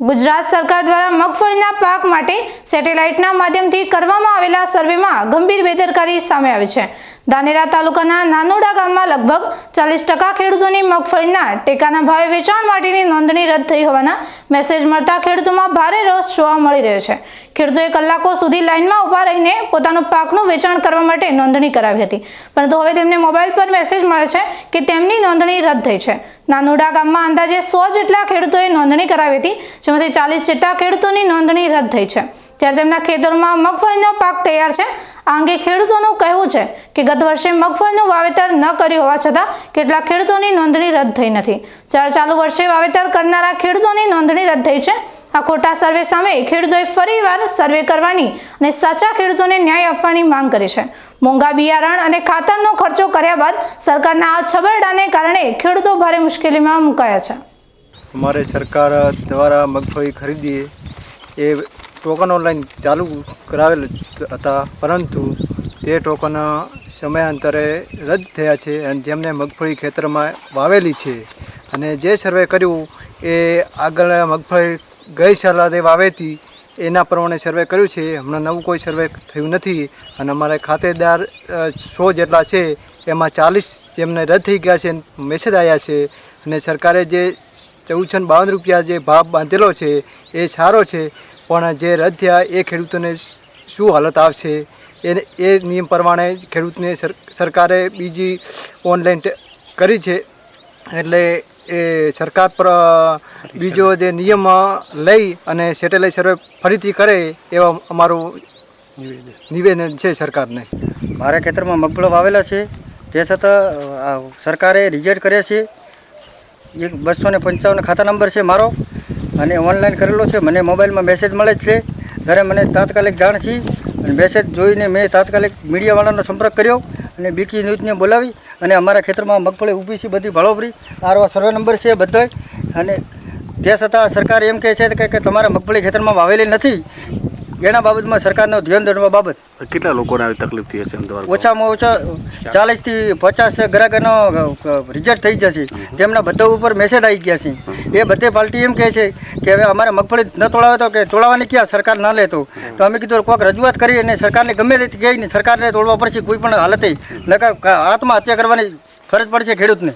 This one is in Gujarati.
ગુજરાત સરકાર દ્વારા મગફળીના પાક માટે સેટેલાઇટના માધ્યમથી કરવામાં આવેલા સર્વેમાં ગંભીર બેદરકારી સામે આવી છે. ધાનેરા તાલુકાના નાનોડા ગામમાં લગભગ ચાલીસ ટકા ખેડૂતોની મગફળીના ટેકાના ભાવે વેચાણ માટેની નોંધણી રદ થઈ હોવાના મેસેજ મળતા ખેડૂતોમાં ભારે રસ જોવા મળી રહ્યો છે. ખેડૂતોએ કલાકો સુધી લાઇનમાં ઊભા રહીને પોતાનું પાકનું વેચાણ કરવા માટે નોંધણી કરાવી હતી. પરંતુ હવે તેમને મોબાઈલ પર મેસેજ મળે છે કે તેમની નોંધણી રદ થઈ છે. નાનોડા ગામમાં અંદાજે સો જેટલા ખેડૂતોએ નોંધણી કરાવી હતી, જેમાંથી ચાલીસ જેટલા ખેડૂતોની નોંધણી રદ થઈ છે. ત્યારે તેમના ખેતરોમાં મગફળીનો પાક તૈયાર છે. આ અંગે ખેડૂતોનું કહેવું છે કે ગત વર્ષે મગફળીનું વાવેતર ન કર્યું હોવા છતાં કેટલાક ખેડૂતોની નોંધણી રદ થઈ નથી. જ્યારે ચાલુ વર્ષે વાવેતર કરનારા ખેડૂતોની નોંધણી રદ થઈ છે આ ખોટા સર્વે સામે ખેડૂતોએ ફરીવાર સર્વે કરવાની અને સાચા ખેડૂતોને ન્યાય આપવાની માંગ કરી છે. મોંઘા બિયારણ અને ખાતરનો ખર્ચો કર્યા બાદ સરકારના આ છબરડાને કારણે ખેડૂતો ભારે મુશ્કેલીમાં મુકાયા છે. અમારે સરકાર દ્વારા મગફળી ખરીદીએ એ ટોકન ઓનલાઈન ચાલુ કરાવેલ હતા, પરંતુ તે ટોકન સમયાંતરે રદ થયા છે અને જેમને મગફળી ખેતરમાં વાવેલી છે. અને જે સર્વે કર્યું એ આગળ મગફળી ગઈ સાલે વાવેતી એના પ્રમાણે સર્વે કર્યું છે. હમણાં નવું કોઈ સર્વે થયું નથી અને અમારે ખાતેદાર સો જેટલા છે, એમાં ચાલીસ જેમને રદ થઈ ગયા છે મેસેજ આવ્યા છે અને સરકારે જે ચૌદસો ને બાવન રૂપિયા જે ભાવ બાંધેલો છે એ સારો છે, પણ જે રદ થયા એ ખેડૂતોને શું હાલત આવશે? એ એ નિયમ પ્રમાણે ખેડૂતને સર- સરકારે બીજી ઓનલાઈન કરી છે. એટલે એ સરકાર પર બીજો જે નિયમ લઈ અને સેટેલાઇટ સર્વે ફરીથી કરે એવા અમારું નિવેદન છે સરકારને. મારા ખેતરમાં મગફળો વાવેલા છે. તે છતાં સરકારે રિજેક્ટ કર્યા છે. એક બસો ને પંચાવન ખાતા નંબર છે મારો. અને ઓનલાઈન કરેલો છે. મને મોબાઈલમાં મેસેજ મળે જ છે. ત્યારે મને તાત્કાલિક જાણ છે અને મેસેજ જોઈને મેં તાત્કાલિક મીડિયાવાળાનો સંપર્ક કર્યો અને બીકી ન્યૂઝને બોલાવી. અને અમારા ખેતરમાં મગફળી ઊભી છે, બધી ભળોભરી. આરવા સર્વે નંબર છે બધાય. અને તે છતાં સરકાર એમ કહે છે કે તમારા મગફળી ખેતરમાં વાવેલી નથી એના બાબતમાં સરકારનો ધ્યાન દોરવા બાબત. કેટલા લોકોને આવી તકલીફ થઈ હશે ઓછામાં ઓછા ચાલીસથી પચાસ ગ્રાહકોનો રિઝલ્ટ થઈ જશે. તેમના બધા ઉપર મેસેજ આવી ગયા છે. એ બધે પાર્ટી એમ કહે છે કે હવે અમારે મગફળી ન તોડાવે તો કે તોડાવવાની ક્યાં સરકાર ના લેતો તો. અમે કીધું કોઈક રજૂઆત કરી અને સરકારને ગમે તે કહીને સરકારને તોડવા પડશે કોઈ પણ હાલતે. નકા આત્મહત્યા કરવાની ફરજ પડશે ખેડૂતને.